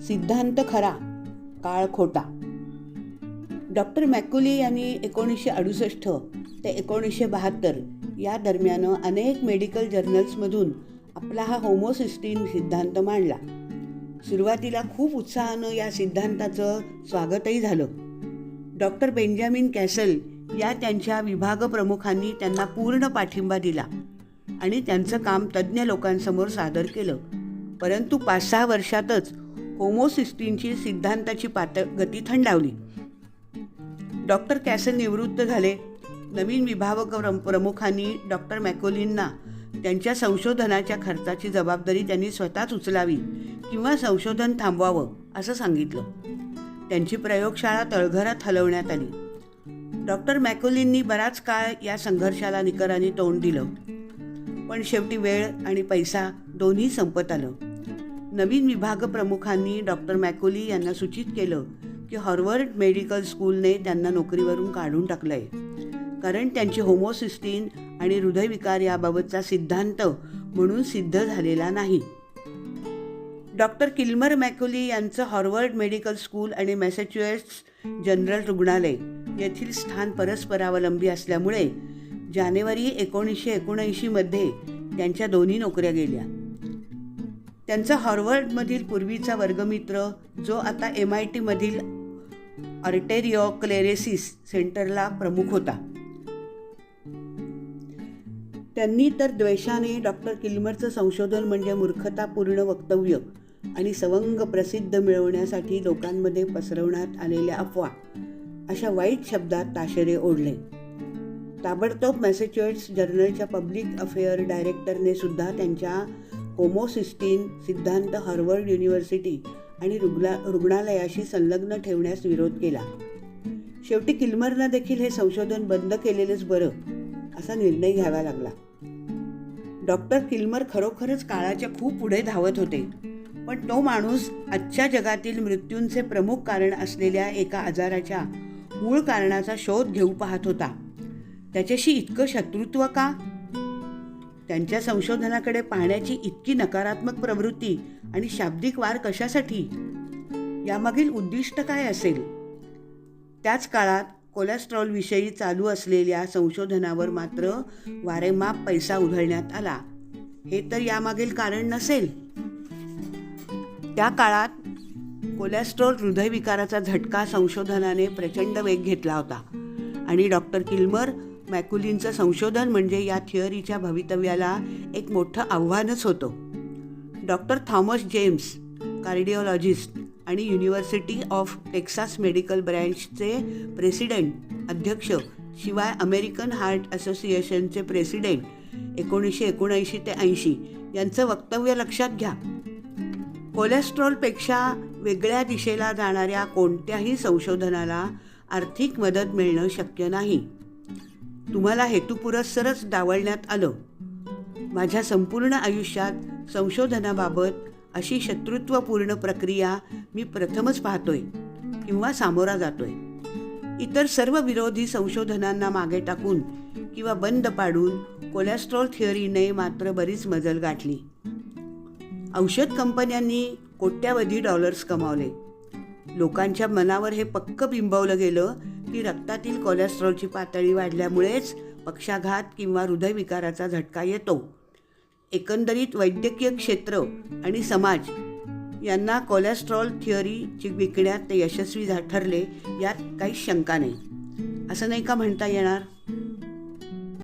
सिद्धांत खरा काळ खोटा. डॉक्टर मॅकुली यांनी एकोणीसशे अडुसष्ट ते एकोणीसशे बहात्तर या दरम्यान अनेक मेडिकल जर्नल्समधून आपला हा होमोसिस्टीन सिद्धांत मांडला. सुरुवातीला खूप उत्साहानं या सिद्धांताचं स्वागतही झालं. डॉक्टर बेंजामिन कॅसल या त्यांच्या विभाग प्रमुखांनी त्यांना पूर्ण पाठिंबा दिला आणि त्यांचं काम तज्ज्ञ लोकांसमोर सादर केलं. परंतु पाच सहा वर्षातच होमोसिस्टीनची सिद्धांताची पात गती थंडावली. डॉक्टर कॅसल निवृत्त झाले. नवीन विभावक प्रमुखांनी डॉक्टर मॅकोलिनना त्यांच्या संशोधनाच्या खर्चाची जबाबदारी त्यांनी स्वतःच उचलावी किंवा संशोधन थांबवावं असं सांगितलं. त्यांची प्रयोगशाळा तळघरात हलवण्यात आली. डॉक्टर मॅकोलिननी बराच काळ या संघर्षाला निकराने तोंड दिलं. पण शेवटी वेळ आणि पैसा दोन्ही संपत आलं. नवीन विभाग प्रमुखांनी डॉक्टर मॅकोली यांना सूचित केलं की हॉर्वर्ड मेडिकल स्कूलने त्यांना नोकरीवरून काढून टाकलं आहे कारण त्यांची होमोसिस्टीन आणि हृदयविकार याबाबतचा सिद्धांत म्हणून सिद्ध झालेला नाही. डॉक्टर किल्मर मॅकोली यांचं हॉर्वर्ड मेडिकल स्कूल आणि मॅसेच्युएट्स जनरल रुग्णालय येथील स्थान परस्परावलंबी असल्यामुळे जानेवारी एकोणीसशे एकोणऐंशीमध्ये त्यांच्या दोन्ही नोकऱ्या गेल्या. त्यांचा हॉर्वर्डमधील पूर्वीचा वर्गमित्र जो आता एम आय टीमधील अर्टेरिओ क्लेरेसिस सेंटरला प्रमुख होता. त्यांनी तर द्वेषाने डॉक्टर किल्मरचं संशोधन म्हणजे मूर्खतापूर्ण वक्तव्य आणि सवंग प्रसिद्ध मिळवण्यासाठी लोकांमध्ये पसरवण्यात आलेल्या अफवा अशा वाईट शब्दात ताशेरे ओढले. ताबडतोब मॅसेच्युएट्स जर्नलच्या पब्लिक अफेअर डायरेक्टरने सुद्धा त्यांच्या होमोसिस्टीन सिद्धांत हार्वर्ड युनिव्हर्सिटी आणि रुग्ला रुग्णालयाशी संलग्न ठेवण्यास विरोध केला. शेवटी किल्मरनं देखील हे संशोधन बंद केलेलंच बरं असा निर्णय घ्यावा लागला. डॉक्टर किल्मर खरोखरच काळाच्या खूप पुढे धावत होते पण तो माणूस आजच्या जगातील मृत्यूंचे प्रमुख कारण असलेल्या एका आजाराच्या मूळ कारणाचा शोध घेऊ पाहत होता. त्याच्याशी इतकं शत्रुत्व का? त्यांच्या संशोधनाकडे पाहण्याची इतकी नकारात्मक प्रवृत्ती आणि शाब्दिक वार कशासाठी? यामागील उद्दिष्ट काय असेल? त्याच काळात कोलेस्ट्रॉलविषयी चालू असलेल्या संशोधनावर मात्र वारेमाप पैसा उधळण्यात आला. हे तर यामागील कारण नसेल. त्या काळात कोलेस्ट्रॉल हृदयविकाराचा झटका संशोधनाने प्रचंड वेग घेतला होता आणि डॉक्टर किल्मर मॅकुलिनचं संशोधन म्हणजे या थिअरीच्या भवितव्याला एक मोठं आव्हानच होतं. डॉक्टर थॉमस जेम्स कार्डिओलॉजिस्ट आणि युनिव्हर्सिटी ऑफ टेक्सास मेडिकल ब्रँचचे प्रेसिडेंट अध्यक्ष शिवाय अमेरिकन हार्ट असोसिएशनचे प्रेसिडेंट एकोणीसशे एकोणऐंशी ते ऐंशी यांचं वक्तव्य लक्षात घ्या. कोलेस्ट्रॉलपेक्षा वेगळ्या दिशेला जाणाऱ्या कोणत्याही संशोधनाला आर्थिक मदत मिळणं शक्य नाही. तुम्हाला हेतुपुरस्सरच डावलण्यात आलं. माझ्या संपूर्ण आयुष्यात संशोधनाबाबत अशी शत्रुत्वपूर्ण प्रक्रिया मी प्रथमच पाहतोय किंवा सामोरा जातोय. इतर सर्व विरोधी संशोधनांना मागे टाकून किंवा बंद पाडून कोलेस्ट्रॉल थिअरीने मात्र बरीच मजल गाठली. औषध कंपन्यांनी कोट्यावधी डॉलर्स कमावले. लोकांच्या मनावर हे पक्क बिंबवलं गेलं की रक्तातील कोलेस्ट्रॉलची पातळी वाढल्यामुळेच पक्षाघात किंवा हृदयविकाराचा झटका येतो. एकंदरीत वैद्यकीय क्षेत्र आणि समाज यांना कोलेस्ट्रॉल थिअरीची विकण्यात ते यशस्वी झा- ठरले यात काही शंका नाही. असं नाही का म्हणता येणार?